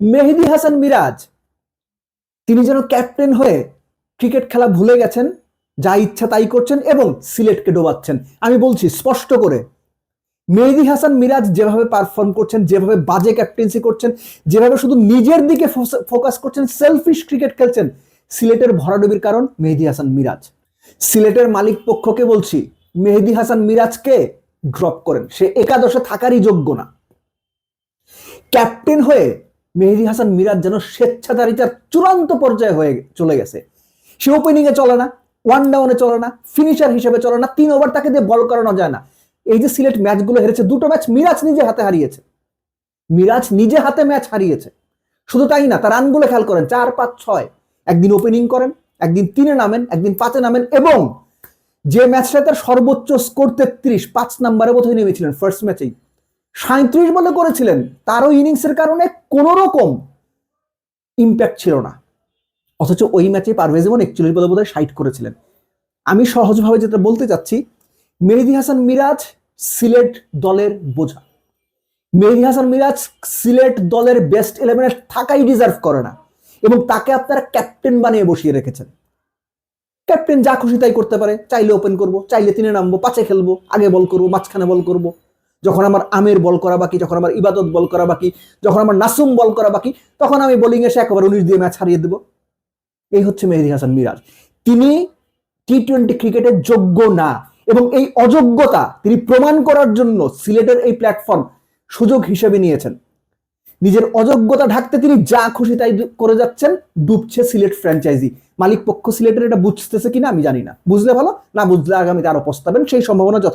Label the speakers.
Speaker 1: মেহেদি হাসান মিরাজ। তিনি যেন ক্যাপ্টেন হয়ে ক্রিকেট খেলা ভুলে গেছেন, যা ইচ্ছা তাই করছেন এবং সিলেটকে ডোবাচ্ছেন। আমি বলছি স্পষ্ট করে, মেহেদি হাসান মিরাজ যেভাবে পারফর্ম করছেন, যেভাবে বাজে ক্যাপ্টেন্সি করছেন, যেভাবে শুধু নিজের দিকে ফোকাস করছেন সেলফিশ ক্রিকেট খেলছেন, সিলেটের ভরাডুবির কারণ মেহেদি হাসান মিরাজ। সিলেটের মালিক পক্ষকে বলছি, মেহেদি হাসান মিরাজকে ড্রপ করেন। সে একাদশে থাকারই যোগ্য না। ক্যাপ্টেন হয়ে মেহেদি হাসান মিরাজ যেন স্বেচ্ছাচারিতার চূড়ান্ত পর্যায়ে হয়ে চলে গেছে। সে ওপেনিং এ চলে না ওয়ান ডাউনে চলে না ফিনিশার হিসেবে চলে না, তিন ওভার তাকে দিয়ে বল করানো যায় না। এই যে সিলেট ম্যাচগুলো হেরেছে, দুটো ম্যাচ মিরাজ নিজে হাতে হারিয়েছে। মিরাজ নিজে হাতে ম্যাচ হারিয়েছে। শুধু তাই না, তার রানগুলো খেয়াল করেন, চার, পাঁচ, ছয়। একদিন ওপেনিং করেন, একদিন তিনে নামেন, একদিন পাঁচে নামেন এবং যে ম্যাচটা তার সর্বোচ্চ স্কোর তেত্রিশ, পাঁচ নাম্বারে বোধহয় নেমেছিলেন ফার্স্ট ম্যাচেই সাঁত্রিশ বলে করেছিলেন, তারও ইনিংসের কারণে কোনো রকম ইম্প্যাক্ট ছিল না। অথচ ওই ম্যাচে পারভেজ যেমন একচল্লিশ বলে বোধহয় সাইট করেছিলেন। আমি সহজভাবে যেটা বলতে চাচ্ছি, মেহেদি হাসান মিরাজ সিলেট দলের বোঝা। মেহেদি হাসান মিরাজ সিলেট দলের বেস্ট ইলেভেনে থাকাই ডিজার্ভ করে না। এবং তাকে আপনারা ক্যাপ্টেন বানিয়ে বসিয়ে রেখেছেন। ক্যাপ্টেন যা খুশি তাই করতে পারে। চাইলে ওপেন করব, চাইলে তিনে নামবো, পাঁচে খেলব, আগে বল করব, মাঝখানে বল করব। যখন আমার আমের বল করা বাকি, যখন আমার ইবাদত বল করা বাকি, যখন আমার নাসুম বল করা বাকি, তখন আমি বোলিং এসে একেবারে উনিশ দিয়ে ম্যাচ হারিয়ে দেবো। এই হচ্ছে মেহেদি হাসান মিরাজ। তিনি টি টোয়েন্টি ক্রিকেটের যোগ্য না এবং এই অযোগ্যতা তিনি প্রমাণ করার জন্য সিলেটের এই প্ল্যাটফর্ম সুযোগ হিসেবে নিয়েছেন। নিজের অযোগ্যতা ঢাকতে তিনি যা খুশি তাই করে যাচ্ছেন, ডুবছে সিলেট ফ্র্যাঞ্চাইজি মালিক পক্ষ সিলেটের এটা বুঝতেছে কিনা আমি জানি না। বুঝলে ভালো? না বুঝলে আগামীতে আরও পস্তাবেন, সেই সম্ভাবনা যথেষ্ট।